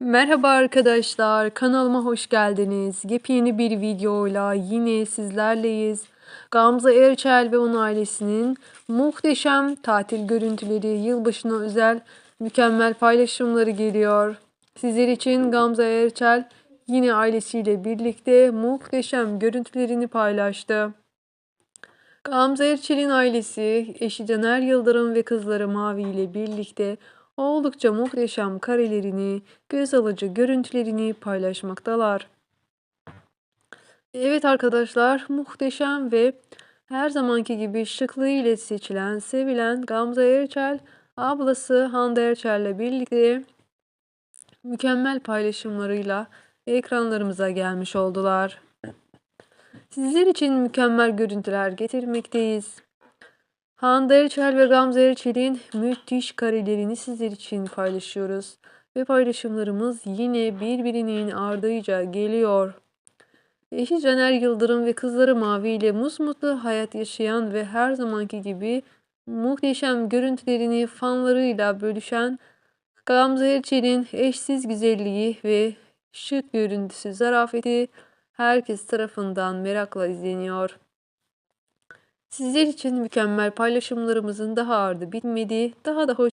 Merhaba arkadaşlar, kanalıma hoş geldiniz. Yepyeni bir videoyla yine sizlerleyiz. Gamze Erçel ve onun ailesinin muhteşem tatil görüntüleri, yılbaşına özel mükemmel paylaşımları geliyor. Sizler için Gamze Erçel yine ailesiyle birlikte muhteşem görüntülerini paylaştı. Gamze Erçel'in ailesi, eşi Caner Yıldırım ve kızları Mavi ile birlikte oldukça muhteşem karelerini, göz alıcı görüntülerini paylaşmaktalar. Evet arkadaşlar, muhteşem ve her zamanki gibi şıklığı ile seçilen, sevilen Gamze Erçel, ablası Hande Erçel ile birlikte mükemmel paylaşımlarıyla ekranlarımıza gelmiş oldular. Sizler için mükemmel görüntüler getirmekteyiz. Hande Erçel ve Gamze Erçel'in müthiş karelerini sizler için paylaşıyoruz. Ve paylaşımlarımız yine birbirinin ardıyla geliyor. Eşi Caner Yıldırım ve kızları Mavi ile musmutlu hayat yaşayan ve her zamanki gibi muhteşem görüntülerini fanlarıyla bölüşen Gamze Erçel'in eşsiz güzelliği ve şık görüntüsü, zarafeti herkes tarafından merakla izleniyor. Sizler için mükemmel paylaşımlarımızın daha ardı bitmedi. Daha da hoş